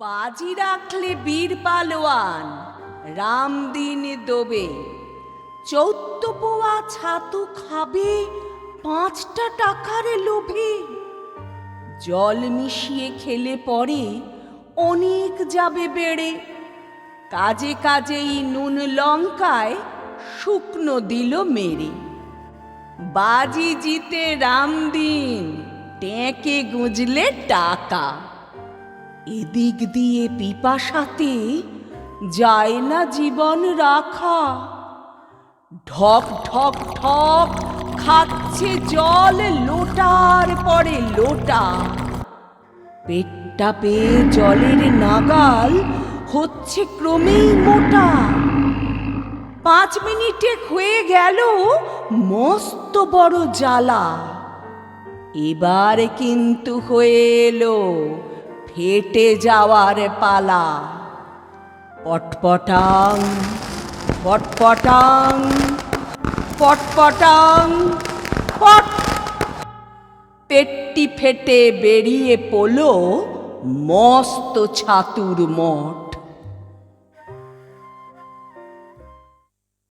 বাজি রাখলে বীর পালোয়ান রামদিন দোবে। চৌদ্দ পোয়া ছাতু খাবে, পাঁচটা টাকার লোভে। জল মিশিয়ে খেলে পরে অনেক যাবে বেড়ে। কাজে কাজেই নুন লঙ্কায় শুকনো দিল মেরে। বাজি জিতে রামদিন ট্যাঁকে গুঁজলে টাকা। এদিক দিয়ে পিপাসাতে যায় না জীবন রাখা। ঢক ঢক ঢক, খাচ্ছে জল, লোটার পরে লোটা। পেটটা পেয়ে জলের নাগাল হচ্ছে ক্রমেই মোটা। পাঁচ মিনিটে হয়ে গেল মস্ত বড় জ্বালা। এবার কিন্তু হয়ে এলো ফেটে যাওয়ার পালা। পটপটাং পটপটাং পটপটাং পট। পেটটি ফেটে বেরিয়ে পড়ল মস্ত ছাতুর মঠ।